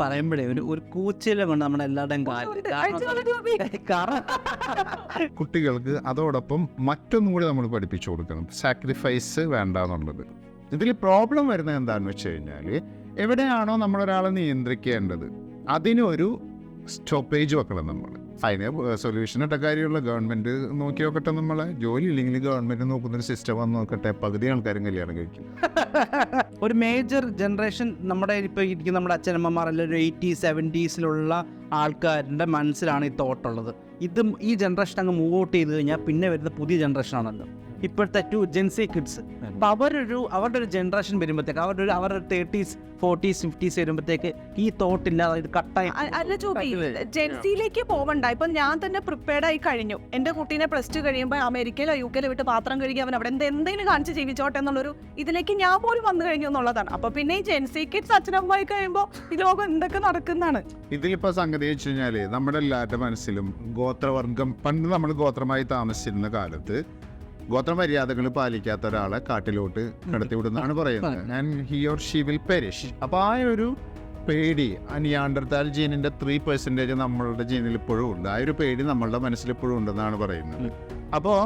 പറയുമ്പോഴേ ഒരു ഒരു കൂച്ചില കൊണ്ട് നമ്മുടെ എല്ലാവരുടെയും കാരണം കുട്ടികൾക്ക് അതോടൊപ്പം മറ്റൊന്നും കൂടി നമ്മൾ പഠിപ്പിച്ചു കൊടുക്കണം. സാക്രിഫൈസ് വേണ്ട എന്നുള്ളത് ഇതിൽ പ്രോബ്ലം വരുന്നത് എന്താണെന്ന് വെച്ച് കഴിഞ്ഞാൽ എവിടെയാണോ നമ്മളൊരാളെ നിയന്ത്രിക്കേണ്ടത് അതിനൊരു സ്റ്റോപ്പേജ് വെക്കണം നമ്മൾ. അതിന് സൊല്യൂഷൻ ഇട്ട കാര്യമുള്ള ഗവൺമെന്റ് നോക്കി നോക്കട്ടെ നമ്മളെ. ജോലി ഇല്ലെങ്കിൽ ഗവൺമെന്റ് നോക്കുന്നൊരു സിസ്റ്റം വന്ന് നോക്കട്ടെ. പകുതി ആൾക്കാരും കല്യാണം കഴിക്കും. ഒരു മേജർ ജനറേഷൻ നമ്മുടെ ഇപ്പോൾ ഇരിക്കുന്ന നമ്മുടെ അച്ഛനമ്മമാർ അല്ലെങ്കിൽ ഒരു എയ്റ്റി സെവന്റീസിലുള്ള ആൾക്കാരുടെ മനസ്സിലാണ് ഈ തോട്ടുള്ളത് ഇത് ഈ ജനറേഷൻ അങ്ങ് മൂവ് ഔട്ട് ചെയ്ത് കഴിഞ്ഞാൽ പിന്നെ വരുന്ന പുതിയ ജനറേഷൻ ആണല്ലോ. ഇപ്പോഴത്തെ ടു ജെൻസി കിഡ്സ് അപ്പോൾ അവരൊരു അവരുടെ ഒരു ജനറേഷൻ വരുമ്പോഴത്തേക്ക് അവരുടെ ഒരു അവരുടെ തേർട്ടീസ് ഫോർട്ടീസ് ഫിഫ്റ്റീസ് വരുമ്പോഴത്തേക്ക് ഈ തോട്ട് ഇല്ല ഇത് കട്ടായി അല്ല ജെൻസിയിലേക്ക് പോവണ്ട. ഇപ്പൊ ഞാൻ തന്നെ പ്രിപ്പയർഡ് ആയി കഴിഞ്ഞു. എന്റെ കുട്ടീനെ പ്ലസ് ടു കഴിയുമ്പോൾ അമേരിക്കയിലോ യു കെയിലോ വിട്ട് പാത്രം കഴുകി അവൻ അവിടെ എന്ത് എന്തെങ്കിലും കാണിച്ച് ജീവിച്ചോട്ടെ എന്നുള്ളൊരു ഇതിലേക്ക് ഞാൻ പോലും വന്നു കഴിഞ്ഞു എന്നുള്ളതാണ്. അപ്പൊ പിന്നെ ഈ ജെൻസി കിഡ്സ് അച്ഛനമ്മായി കഴിയുമ്പോൾ ഈ ലോകം എന്തൊക്കെ നടക്കുന്നതാണ്? ഇതിലിപ്പോ സംഗതി വെച്ച് കഴിഞ്ഞാൽ നമ്മുടെ എല്ലാവരുടെ മനസ്സിലും ഗോത്രവർഗം പണ്ട് നമ്മൾ ഗോത്രമായി താമസിച്ചിരുന്ന കാലത്ത് ഗോത്രമര്യാദകൾ പാലിക്കാത്ത ഒരാളെ കാട്ടിലോട്ട് കടത്തി വിടുന്നതാണ് പറയുന്നത് ഞാൻ he or she will perish അപ്പോൾ ആ ഒരു പേടി അനിയാണ്ടർത്താൽ ജീനിന്റെ ജീനിന്റെ ത്രീ പെർസെന്റേജ് നമ്മളുടെ ജീനിൽ ഇപ്പോഴും ഉണ്ട്. ആ ഒരു പേടി നമ്മളുടെ മനസ്സിൽ ഇപ്പോഴും ഉണ്ടെന്നാണ് പറയുന്നത്. അപ്പോൾ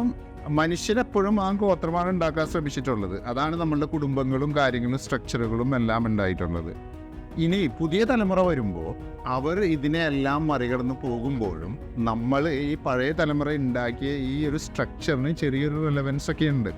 മനുഷ്യരെപ്പോഴും ആ ഗോത്രമാണ് ഉണ്ടാക്കാൻ ശ്രമിച്ചിട്ടുള്ളത്. അതാണ് നമ്മളുടെ കുടുംബങ്ങളും കാര്യങ്ങളും സ്ട്രക്ചറുകളും എല്ലാം ഉണ്ടായിട്ടുള്ളത്. ഇനി പുതിയ തലമുറ വരുമ്പോൾ അവർ ഇതിനെല്ലാം മറികടന്ന് പോകുമ്പോഴും നമ്മൾ ഈ പഴയ തലമുറ ഉണ്ടാക്കിയ ഈ ഒരു സ്ട്രക്ചറിന് ചെറിയൊരു റിലവൻസ് ഒക്കെ ഉണ്ട്.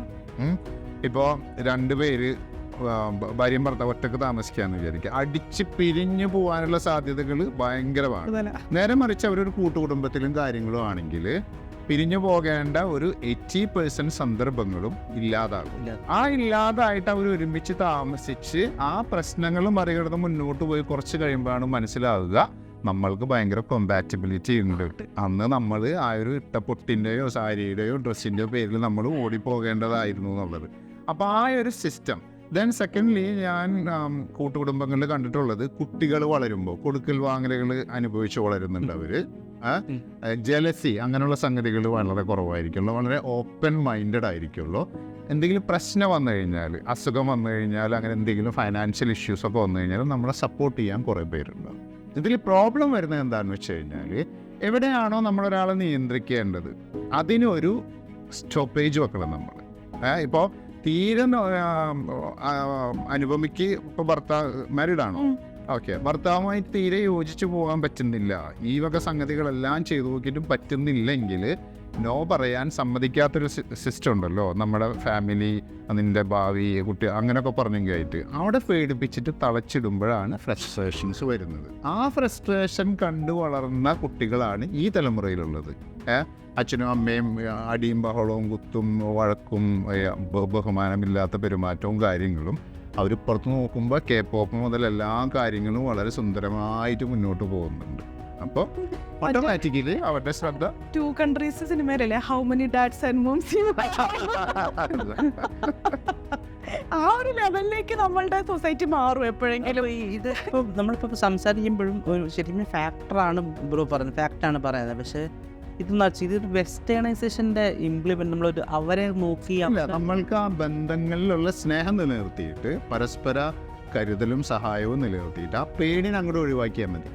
ഇപ്പോൾ രണ്ടുപേര് ഭാര്യ ഭാര്യയും ഭർത്താവ് ഒറ്റയ്ക്ക് താമസിക്കാന്ന് വിചാരിക്കുക. അടിച്ച് പിരിഞ്ഞു പോകാനുള്ള സാധ്യതകൾ ഭയങ്കരമാണ്. നേരെ മറിച്ച് അവരൊരു കൂട്ടുകുടുംബത്തിലും കാര്യങ്ങളും ആണെങ്കിൽ പിരിഞ്ഞു പോകേണ്ട ഒരു എയ്റ്റി പെർസെന്റ് സന്ദർഭങ്ങളും ഇല്ലാതാകും. ആ ഇല്ലാതായിട്ട് അവർ ഒരുമിച്ച് താമസിച്ച് ആ പ്രശ്നങ്ങൾ മറികടന്ന് മുന്നോട്ട് പോയി കുറച്ച് കഴിയുമ്പോഴാണ് മനസ്സിലാവുക നമ്മൾക്ക് ഭയങ്കര കൊമ്പാറ്റബിലിറ്റി ഉണ്ട്. അന്ന് നമ്മൾ ആ ഒരു ഇട്ട പൊട്ടിന്റെയോ സാരിയുടെയോ ഡ്രസ്സിന്റെയോ പേരിൽ നമ്മൾ ഓടിപ്പോകേണ്ടതായിരുന്നു എന്നുള്ളത്. അപ്പോൾ ആ ഒരു സിസ്റ്റം ദെൻ സെക്കൻഡ്ലി ഞാൻ കൂട്ടുകുടുംബങ്ങളിൽ കണ്ടിട്ടുള്ളത് കുട്ടികൾ വളരുമ്പോൾ കൊടുക്കൽ വാങ്ങലുകൾ അനുഭവിച്ച് വളരുന്നുണ്ട് അവർ. ഉം. ജലസി അങ്ങനെയുള്ള സംഗതികൾ വളരെ കുറവായിരിക്കുള്ളൂ. വളരെ ഓപ്പൺ മൈൻഡഡ് ആയിരിക്കുള്ളൂ. എന്തെങ്കിലും പ്രശ്നം വന്നു കഴിഞ്ഞാൽ അസുഖം വന്നു കഴിഞ്ഞാൽ അങ്ങനെ എന്തെങ്കിലും ഫൈനാൻഷ്യൽ ഇഷ്യൂസ് ഒക്കെ വന്നു കഴിഞ്ഞാൽ നമ്മളെ സപ്പോർട്ട് ചെയ്യാൻ കുറേ പേരുണ്ട് ഇതിൽ പ്രോബ്ലം വരുന്നത് എന്താണെന്ന് വെച്ച് കഴിഞ്ഞാൽ എവിടെയാണോ നമ്മളൊരാളെ നിയന്ത്രിക്കേണ്ടത് അതിനൊരു സ്റ്റോപ്പേജ് വെക്കണം നമ്മൾ ഇപ്പോൾ തീരെ അനുപമയ്ക്ക് ഇപ്പോൾ ഭർത്താവ് മാരീഡാണോ. ഓക്കെ ഭർത്താവുമായി തീരെ യോജിച്ചു പോകാൻ പറ്റുന്നില്ല. ഈ വക സംഗതികളെല്ലാം ചെയ്തു നോക്കിയിട്ടും പറ്റുന്നില്ലെങ്കിൽ നോ പറയാൻ സമ്മതിക്കാത്തൊരു സിസ്റ്റം ഉണ്ടല്ലോ. നമ്മുടെ ഫാമിലി അതിന്റെ ഭാവി കുട്ടി അങ്ങനെയൊക്കെ പറഞ്ഞെങ്കിൽ ആയിട്ട് അവിടെ പേടിപ്പിച്ചിട്ട് തളച്ചിടുമ്പോഴാണ് ഫ്രസ്ട്രേഷൻസ് വരുന്നത്. ആ ഫ്രസ്ട്രേഷൻ കണ്ടു വളർന്ന കുട്ടികളാണ് ഈ തലമുറയിലുള്ളത്. ഏഹ് അച്ഛനും അമ്മയും അടിയും ബഹളവും കുത്തും വഴക്കും ബഹുമാനമില്ലാത്ത പെരുമാറ്റവും കാര്യങ്ങളും അവർ പുറത്ത് നോക്കുമ്പോൾ കെ പോപ്പ് മുതൽ എല്ലാ കാര്യങ്ങളും വളരെ സുന്ദരമായിട്ട് മുന്നോട്ട് പോകുന്നുണ്ട്. അപ്പോൾ ഓട്ടോമാറ്റിക്കലി അവരുടെ ശ്രദ്ധ two countries സിനിമയിലല്ലേ how many dads and moms ആ ഒരു ലെവലിലേക്ക് നമ്മളുടെ സൊസൈറ്റി മാറും എപ്പോഴെങ്കിലും. ഇത് നമ്മളിപ്പോൾ സംസാരിക്കുമ്പോഴും ഒരു ശരിക്കും ഫാക്ടറാണ് ബ്രോ പറയുന്നത് ഫാക്റ്റാണ് പറയുന്നത്. പക്ഷേ ഇത് ഇത് ഇംപ്ലിമെന്റ് നമ്മൾ നമ്മളൊരു അവരെ നോക്കി നമ്മൾക്ക് ആ ബന്ധങ്ങളിലുള്ള സ്നേഹം നിലനിർത്തിയിട്ട് പരസ്പര കരുതലും സഹായവും നിലനിർത്തിയിട്ട് ആ പേടിനെ അങ്ങോട്ട് ഒഴിവാക്കിയാൽ മതി.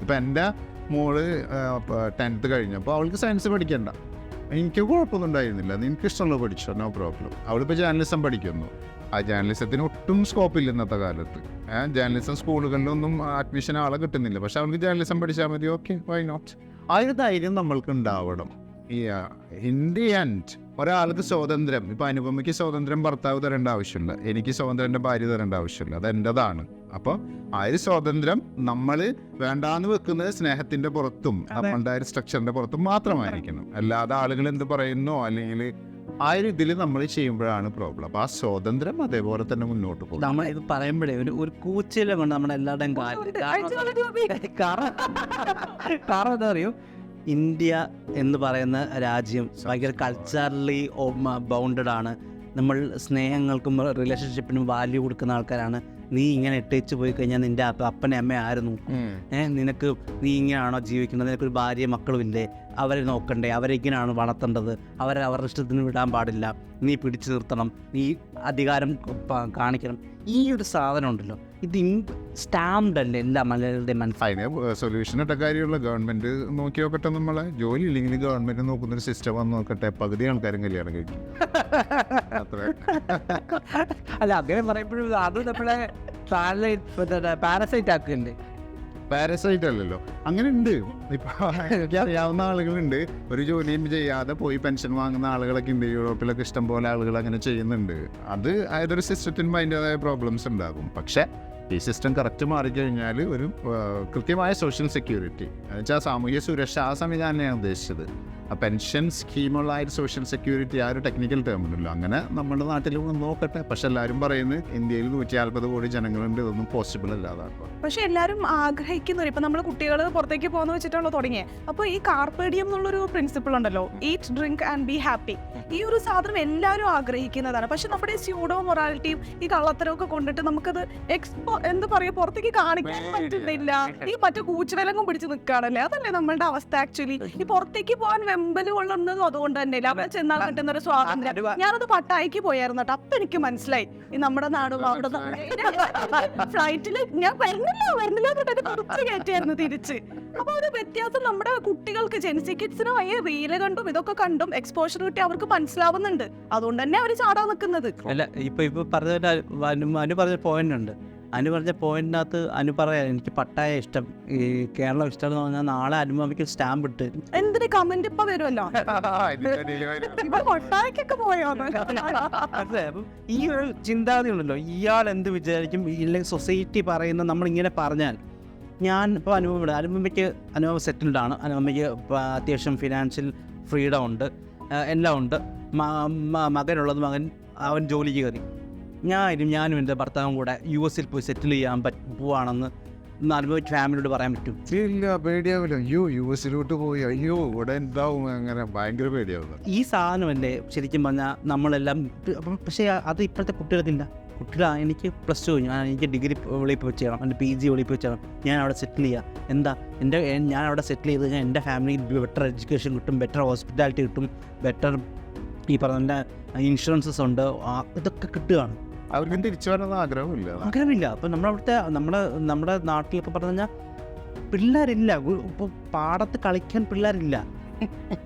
ഇപ്പം എന്റെ മോൾ ടെൻത്ത് കഴിഞ്ഞപ്പോൾ അവൾക്ക് സയൻസ് പഠിക്കണ്ട. എനിക്ക് കുഴപ്പമൊന്നും ഉണ്ടായിരുന്നില്ല. നിനക്ക് ഇഷ്ടമുള്ള പഠിച്ചോ. നോ പ്രോബ്ലം അവളിപ്പോൾ ജേർണലിസം പഠിക്കുന്നു. ആ ജേർണലിസത്തിന് ഒട്ടും സ്കോപ്പ് ഇല്ല ഇന്നത്തെ കാലത്ത്. ജേർണലിസം സ്കൂളുകളിലൊന്നും അഡ്മിഷൻ ആളെ കിട്ടുന്നില്ല. പക്ഷെ അവൾക്ക് ജേർണലിസം പഠിച്ചാൽ മതി. ഓക്കെ വൈ നോട്ട് ആ ഒരു ധൈര്യം നമ്മൾക്ക് ഉണ്ടാവണം ഈ ഇൻ ദി എൻഡ് ഒരാൾക്ക് സ്വാതന്ത്ര്യം ഇപ്പം അനുപമയ്ക്ക് സ്വാതന്ത്ര്യം ഭർത്താവ് തരേണ്ട ആവശ്യമില്ല. എനിക്ക് സ്വാതന്ത്ര്യം എന്റെ ഭാര്യ തരേണ്ട ആവശ്യമില്ല. അത് എന്റെതാണ് അപ്പോൾ ആ ഒരു സ്വാതന്ത്ര്യം നമ്മൾ വേണ്ടാന്ന് വെക്കുന്നത് സ്നേഹത്തിന്റെ പുറത്തും നമ്മളുടെ ആ ഒരു സ്ട്രക്ചറിന്റെ പുറത്തും മാത്രമായിരിക്കണം. അല്ലാതെ ആളുകൾ എന്ത് പറയുന്നോ? അല്ലെങ്കിൽ ആ ഒരു ഇതിൽ നമ്മൾ ചെയ്യുമ്പോഴാണ് പ്രോബ്ലം അപ്പോൾ ആ സ്വാതന്ത്ര്യം അതേപോലെ തന്നെ മുന്നോട്ട് പോകും. നമ്മൾ ഇത് പറയുമ്പോഴേ ഒരു ഒരു കൂച്ചില കൊണ്ട് നമ്മുടെ എല്ലാവരുടെയും കാരണം കാരണം എന്താ അറിയോ? ഇന്ത്യ എന്ന് പറയുന്ന രാജ്യം ഭയങ്കര കൾച്ചറലി ബൗണ്ടഡ് ആണ്. നമ്മൾ സ്നേഹങ്ങൾക്കും റിലേഷൻഷിപ്പിനും വാല്യൂ കൊടുക്കുന്ന ആൾക്കാരാണ്. നീ ഇങ്ങനെ ഇട്ടേച്ച് പോയി കഴിഞ്ഞാൽ നിന്റെ അപ്പനെ അമ്മ ആയിരുന്നു. ഏഹ് നിനക്ക് നീ ഇങ്ങനെയാണോ ജീവിക്കുന്നത്? നിനക്കൊരു ഭാര്യ മക്കളുമില്ലേ? അവരെ നോക്കണ്ടേ അവരെ ഇങ്ങനെയാണ് വളർത്തേണ്ടത് അവരെ അവരുടെ ഇഷ്ടത്തിന് വിടാൻ പാടില്ല നീ പിടിച്ചു നിർത്തണം നീ അധികാരം കാണിക്കണം. ഈ ഒരു സാധനം ഉണ്ടല്ലോ ഇത് സ്റ്റാമ്പ്ഡ് അല്ലേ എല്ലാ മലയാളികളുടെ മനസ്സിലായി സൊല്യൂഷൻ ഇട്ട കാര്യമുള്ള ഗവൺമെന്റ് നോക്കി നോക്കട്ടെ നമ്മളെ. ജോലി ഇല്ലെങ്കിൽ ഗവൺമെന്റ് നോക്കുന്ന ഒരു സിസ്റ്റം വന്ന് നോക്കട്ടെ. പകുതി ആൾക്കാരും കല്യാണം കഴിക്കും. അല്ല അങ്ങനെ പറയുമ്പോഴും അത് നമ്മളെ പാരസൈറ്റ് ആക്കുന്നുണ്ട്. പാരസൈറ്റ് അല്ലല്ലോ. അങ്ങനെ ഉണ്ട്. ഇപ്പൊ എനിക്ക് അറിയാവുന്ന ആളുകളുണ്ട്. ഒരു ജോലിയും ചെയ്യാതെ പോയി പെൻഷൻ വാങ്ങുന്ന ആളുകളൊക്കെ ഉണ്ട്. യൂറോപ്പിലൊക്കെ ഇഷ്ടം പോലെ ആളുകൾ അങ്ങനെ ചെയ്യുന്നുണ്ട്. അത് ഏതൊരു സിസ്റ്റത്തിനും അതിന്റെതായ പ്രോബ്ലംസ് ഉണ്ടാകും. പക്ഷെ ഈ സിസ്റ്റം കറക്റ്റ് മാറിക്കഴിഞ്ഞാൽ ഒരു കൃത്യമായ സോഷ്യൽ സെക്യൂരിറ്റി എന്നുവെച്ചാൽ സാമൂഹ്യ സുരക്ഷ ആ സംവിധാനമാണ് ഉദ്ദേശിച്ചത്. ആ പെൻഷൻ സ്കീമുള്ള ആ ഒരു സോഷ്യൽ സെക്യൂരിറ്റി ആ ഒരു ടെക്നിക്കൽ ടേം ഉണ്ടല്ലോ. അങ്ങനെ നമ്മുടെ നാട്ടിൽ ഒന്ന് നോക്കട്ടെ. പക്ഷെ എല്ലാവരും പറയുന്നത് ഇന്ത്യയിൽ നൂറ്റി നാൽപ്പത് കോടി ജനങ്ങളുണ്ട്. ഇതൊന്നും പോസിബിൾ അല്ലാതാണ് പക്ഷെ എല്ലാവരും ആഗ്രഹിക്കുന്നു ഇപ്പൊ നമ്മൾ കുട്ടികൾ പുറത്തേക്ക് പോകുന്ന വെച്ചിട്ടാണല്ലോ തുടങ്ങിയത് അപ്പൊ ഈ കാർപ്പേഡിയം എന്നുള്ളൊരു പ്രിൻസിപ്പിൾ ഉണ്ടല്ലോ. Eat drink and be happy ഈ ഒരു സാധനം എല്ലാവരും ആഗ്രഹിക്കുന്നതാണ്. പക്ഷെ നമ്മുടെ സ്യൂഡോ മൊറാലിറ്റിയും ഈ കള്ളത്തരവും ഒക്കെ കൊണ്ടിട്ട് നമുക്കത് എക്സ്പോ എന്താ പറയാ പുറത്തേക്ക് കാണിക്കാൻ പറ്റുന്നില്ല. ഈ മറ്റു കൂച്ചുവിലങ്ങും പിടിച്ച് നിൽക്കുകയാണല്ലേ അതല്ലേ നമ്മളുടെ അവസ്ഥ ആക്ച്വലി ഈ പുറത്തേക്ക് പോകാൻ വെമ്പൽ കൊള്ളുന്നതും അതുകൊണ്ട് തന്നെ. അവിടെ ചെന്നാൽ കിട്ടുന്ന ഒരു സ്വാതന്ത്ര്യം. ഞാനത് പട്ടായിക്ക് പോയായിരുന്നു കേട്ടോ. അപ്പൊ എനിക്ക് മനസ്സിലായി. ഈ നമ്മുടെ നാട് അവിടെ ഫ്ലൈറ്റിൽ ഞാൻ വരുന്നില്ല വരുന്നില്ല എന്നിട്ട് കുറിച്ച് കയറ്റിയായിരുന്നു തിരിച്ച്. അപ്പൊ ഒരു വ്യത്യാസം നമ്മുടെ കുട്ടികൾക്ക് ജെൻസി കിഡ്സിന് ഭയങ്കര റീൽ കണ്ടും ഇതൊക്കെ കണ്ടും എക്സ്പോഷർ കിട്ടി അവർക്ക് മനസ്സിലാവുന്നുണ്ട്. അതുകൊണ്ട് തന്നെ അവർ ചാടാ നിൽക്കുന്നത്. അല്ല ഇപ്പൊ ഇപ്പൊ പറഞ്ഞ അനു പറഞ്ഞ പോയിന്റ് ഉണ്ട്. അനു പറഞ്ഞ പോയിന്റിനകത്ത് അനു പറയാം എനിക്ക് പട്ടായ ഇഷ്ടം. ഈ കേരളം ഇഷ്ടമെന്ന് പറഞ്ഞാൽ നാളെ അനുഭവിക്കും സ്റ്റാമ്പ് ഇട്ട്. എന്തിന് കമന്റ് ഇപ്പൊ വരുമല്ലോ ഇപ്പൊ പോയോ? പോയോന്ന് അതെ അപ്പം ഈ ഒരു ചിന്താഗതി ഉണ്ടല്ലോ. ഇയാൾ എന്ത് വിചാരിക്കും? ഇല്ലെങ്കിൽ സൊസൈറ്റി പറയുന്ന നമ്മൾ ഇങ്ങനെ പറഞ്ഞാൽ ഞാൻ ഇപ്പോൾ അനുഭവം അനുപമയ്ക്ക് അനുഭവം സെറ്റിൽഡ് ആണ്. അനുപമയ്ക്ക് അത്യാവശ്യം ഫിനാൻഷ്യൽ ഫ്രീഡം ഉണ്ട്. എല്ലാം ഉണ്ട്. മകനുള്ളത് മകൻ അവൻ ജോലിക്ക് കയറി. ഞാനും ഞാനും എന്റെ ഭർത്താവും കൂടെ യു എസിൽ പോയി സെറ്റിൽ ചെയ്യാൻ പറ്റും പോവാണെന്ന് ഒന്ന് അനുഭവിച്ച് ഫാമിലിയോട് പറയാൻ പറ്റും. ഇല്ല പേടിയാവില്ല. അയ്യോ യു എസിലോട്ട് പോയി. അയ്യോ ഇവിടെ എന്താവും അങ്ങനെ ഭയങ്കര പേടിയാവുന്നു. ഈ സാധനമല്ലേ ശരിക്കും പറഞ്ഞാൽ നമ്മളെല്ലാം അപ്പം പക്ഷേ അത് ഇപ്പോഴത്തെ കുട്ടികൾക്കില്ല. കുട്ടികൾ എനിക്ക് പ്ലസ് ടു കഴിഞ്ഞു. എനിക്ക് ഡിഗ്രി വെളിയിൽ പോയി ചെയ്യണം എന്റെ പി ജി വെളിയിൽ പോയി ചെയ്യണം ഞാൻ അവിടെ സെറ്റിൽ ചെയ്യാം. എന്താ എന്റെ ഞാൻ അവിടെ സെറ്റിൽ ചെയ്ത് കഴിഞ്ഞാൽ എന്റെ ഫാമിലിക്ക് ബെറ്റർ എഡ്യൂക്കേഷൻ കിട്ടും ബെറ്റർ ഹോസ്പിറ്റാലിറ്റി കിട്ടും ബെറ്റർ ഈ പറഞ്ഞ ഇൻഷുറൻസസ് ഉണ്ട് ഇതൊക്കെ കിട്ടുകയാണ്. അവർക്കും തിരിച്ചു വരണമെന്ന് ആഗ്രഹമില്ല. ആഗ്രഹമില്ല. അപ്പം നമ്മളവിടുത്തെ നമ്മുടെ നമ്മുടെ നാട്ടിലൊക്കെ പറഞ്ഞു കഴിഞ്ഞാൽ പിള്ളേരില്ല. ഇപ്പോൾ പാടത്ത് കളിക്കാൻ പിള്ളേരില്ല.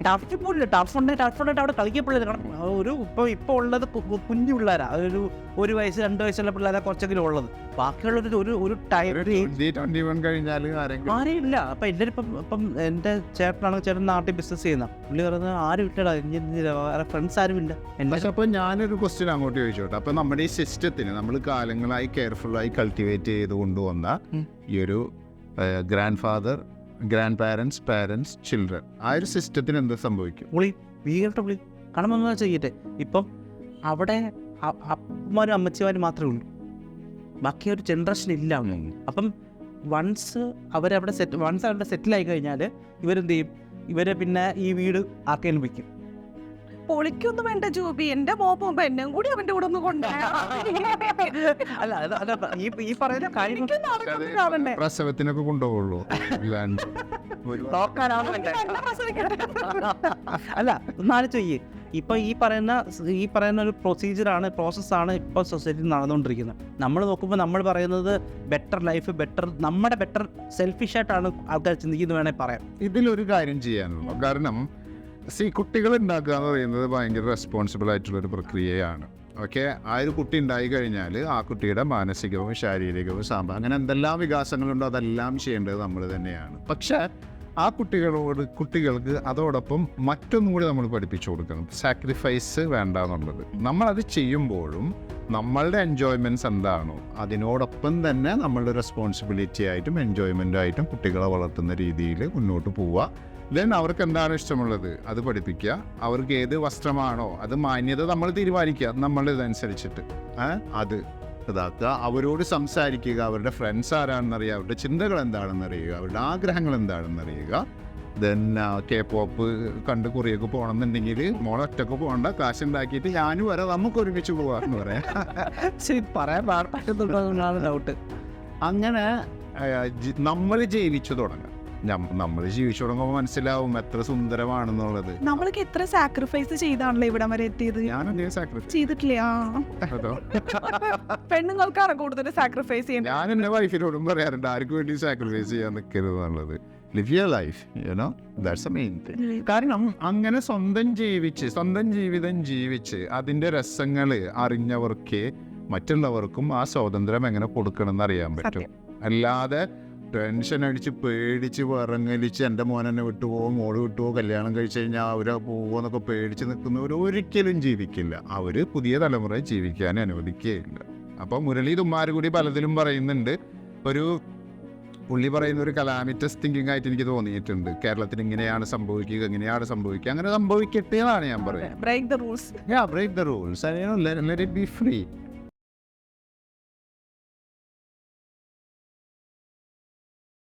ടർഫ് പോലില്ല. ടഫ് ഉണ്ടെങ്കിൽ ടഫ് ഉണ്ടായിട്ട് അവിടെ കളിക്കപ്പെടുന്നത് കാരണം ഒരു ഇപ്പോൾ ഇപ്പോൾ ഉള്ളത് കുഞ്ഞു പിള്ളേരാ. ഒരു ഒരു വയസ്സ് രണ്ട് വയസ്സുള്ള പിള്ളേരാ കുറച്ചെങ്കിലും ഉള്ളത്. ബാക്കിയുള്ളൊരു ഒരു ഒരു ടൈം ആരെയും ഇല്ല അപ്പം എല്ലാവരും ഇപ്പം ഇപ്പം എന്റെ ചേട്ടനാണ് ചേട്ടൻ നാട്ടിൽ ബിസിനസ് ചെയ്യുന്ന. പുള്ളി പറയുന്നത് ആരും ഇല്ലടാ. ഇനി വേറെ ഫ്രണ്ട്സ് ആരും ഇല്ല. പക്ഷെ അപ്പൊ ഞാനൊരു ക്വസ്റ്റ്യൻ അങ്ങോട്ട് ചോദിച്ചോട്ടെ അപ്പൊ നമ്മുടെ ഈ സിസ്റ്റത്തിന് നമ്മൾ കാലങ്ങളായി കെയർഫുള്ളായി കൾട്ടിവേറ്റ് ചെയ്ത് കൊണ്ടുവന്ന ഈ ഒരു grandfather grandparents parents children ആ ഒരു സിസ്റ്റത്തിന് എന്ത് സംഭവിക്കും? പുളി ഭീകരട്ട പുളി കാരണം ചെയ്യട്ടെ. ഇപ്പം അവിടെ അപ്പന്മാരും അമ്മച്ചിമാരും മാത്രമേ ഉള്ളൂ. ബാക്കി ഒരു ജനറേഷൻ ഇല്ല. അപ്പം വൺസ് അവരവിടെ സെറ്റ് വൺസ് അവിടെ സെറ്റിലായി കഴിഞ്ഞാൽ ഇവരെന്ത് ചെയ്യും? ഇവരെ പിന്നെ ഈ വീട് ആർക്കെങ്കിലും വിൽക്കും പൊളിക്കൊന്നും വേണ്ട ജൂബി. എന്റെ മോപ്പും പെണ്ണും കൂടി അവന്റെ കൂടെ ഒന്ന് അല്ല അത് ഈ ഈ പറയുന്ന കാര്യം കൊണ്ടുപോകണ്ടേ പ്രസവത്തിനൊക്കെ കൊണ്ടുപോകുള്ളൂ ഇല്ലാണ്ട് നോക്കാനാണ് വേണ്ടേ? അല്ല ഒന്നാലും ചെയ്യേ. ഇപ്പൊ ഈ പറയുന്ന ഈ പറയുന്ന ഒരു പ്രൊസീജിയറാണ് പ്രോസസ്സാണ് ഇപ്പൊ സൊസൈറ്റിയിൽ നടന്നുകൊണ്ടിരിക്കുന്നത് നമ്മൾ നോക്കുമ്പോൾ നമ്മൾ പറയുന്നത് ബെറ്റർ ലൈഫ് ബെറ്റർ നമ്മുടെ ബെറ്റർ സെൽഫിഷ് ആയിട്ടാണ് ആൾക്കാർ ചിന്തിക്കുന്നത് വേണേൽ പറയാം. ഇതിലൊരു കാര്യം ചെയ്യാനുള്ളൂ. കാരണം സി കുട്ടികൾ ഉണ്ടാക്കുക എന്ന് പറയുന്നത് ഭയങ്കര റെസ്പോൺസിബിൾ ആയിട്ടുള്ളൊരു പ്രക്രിയയാണ്. ഓക്കെ ആ ഒരു കുട്ടി ഉണ്ടായി കഴിഞ്ഞാൽ ആ കുട്ടിയുടെ മാനസികവും ശാരീരികവും സാമ്പ അങ്ങനെ എന്തെല്ലാം വികാസങ്ങളുണ്ടോ അതെല്ലാം ചെയ്യേണ്ടത് നമ്മൾ തന്നെയാണ്. പക്ഷേ ആ കുട്ടികളോട് കുട്ടികൾക്ക് അതോടൊപ്പം മറ്റൊന്നും കൂടി നമ്മൾ പഠിപ്പിച്ചു കൊടുക്കണം. സാക്രിഫൈസ് വേണ്ട എന്നുള്ളത് നമ്മളത് ചെയ്യുമ്പോഴും നമ്മളുടെ എൻജോയ്മെന്റ്സ് എന്താണോ അതിനോടൊപ്പം തന്നെ നമ്മളുടെ റെസ്പോൺസിബിലിറ്റി ആയിട്ടും എൻജോയ്മെന്റായിട്ടും കുട്ടികളെ വളർത്തുന്ന രീതിയിൽ മുന്നോട്ട് പോവുക. ദെൻ അവർക്ക് എന്താണ് ഇഷ്ടമുള്ളത്? അത് പഠിപ്പിക്കുക. അവർക്ക് ഏത് വസ്ത്രമാണോ അത് മാന്യത നമ്മൾ തീരുമാനിക്കുക. നമ്മളിതനുസരിച്ചിട്ട് അത്. ഇതാക്കുക അവരോട് സംസാരിക്കുക. അവരുടെ ഫ്രണ്ട്സ് ആരാണെന്നറിയുക. അവരുടെ ചിന്തകൾ എന്താണെന്നറിയുക. അവരുടെ ആഗ്രഹങ്ങൾ എന്താണെന്നറിയുക. ദെൻ കെ പോപ്പ് കണ്ട് കുറിയൊക്കെ പോകണമെന്നുണ്ടെങ്കിൽ മോളെ ഒറ്റയ്ക്ക് പോകണ്ട. കാശ് ഉണ്ടാക്കിയിട്ട് ഞാനും വരാം. നമുക്ക് ഒരുമിച്ച് പോകാമെന്ന് പറയാം. ശരി പറയാൻ പറ്റുന്നുണ്ടോ ഡൗട്ട് അങ്ങനെ നമ്മൾ ജീവിച്ചു തുടങ്ങാം നമ്മൾ ജീവിച്ചു തുടങ്ങുമ്പോൾ മനസ്സിലാവും എത്ര സുന്ദരമാണെന്നുള്ളത്. നമ്മളൊക്കെ എത്ര സാക്രിഫൈസ് ചെയ്താണല്ലോ ഇവിടം വരെ എത്തിയത്? ഞാൻ എന്തെങ്കിലും സാക്രിഫൈസ് ചെയ്തിട്ടില്ലേ. ആ. പെണ്ണുങ്ങൾക്കാണ് കൂടുതൽ സാക്രിഫൈസ് ചെയ്യുന്നത് ഞാൻ എന്റെ വൈഫിനോടും പറയാറുണ്ട് ആർക്കും വേണ്ടി സാക്രിഫൈസ് ചെയ്യാൻ നിൽക്കരുത് എന്നുള്ളത്? Live your life you know that's a main thing കാരണം അങ്ങനെ സ്വന്തം ജീവിച്ച് സ്വന്തം ജീവിതം ജീവിച്ച് അതിന്റെ രസങ്ങൾ അറിഞ്ഞവർക്കേ മറ്റുള്ളവർക്കും ആ സ്വാതന്ത്ര്യം എങ്ങനെ കൊടുക്കണം എന്ന് അറിയാൻ പറ്റും. അല്ലാതെ ടെൻഷൻ അടിച്ച് പേടിച്ച് പറങ്ങലിച്ച് എന്റെ മോനെന്നെ വിട്ടുപോകും മോൾ വിട്ടുപോകും കല്യാണം കഴിച്ച് കഴിഞ്ഞാൽ അവരെ പോകുമെന്നൊക്കെ പേടിച്ച് നിൽക്കുന്നവർ ഒരിക്കലും ജീവിക്കില്ല. അവർ പുതിയ തലമുറയെ ജീവിക്കാൻ അനുവദിക്കുകയില്ല അപ്പോൾ മുരളി തുമ്മാർ കൂടി പലതിലും പറയുന്നുണ്ട്. ഒരു പുള്ളി പറയുന്ന ഒരു കലാമിറ്റസ് തിങ്കിങ് ആയിട്ട് എനിക്ക് തോന്നിയിട്ടുണ്ട്. കേരളത്തിൽ ഇങ്ങനെയാണ് സംഭവിക്കുക ഇങ്ങനെയാണ് സംഭവിക്കുക. അങ്ങനെ സംഭവിക്കട്ടെ എന്നാണ് ഞാൻ പറയുന്നത്. Break the rules break the rules let it be free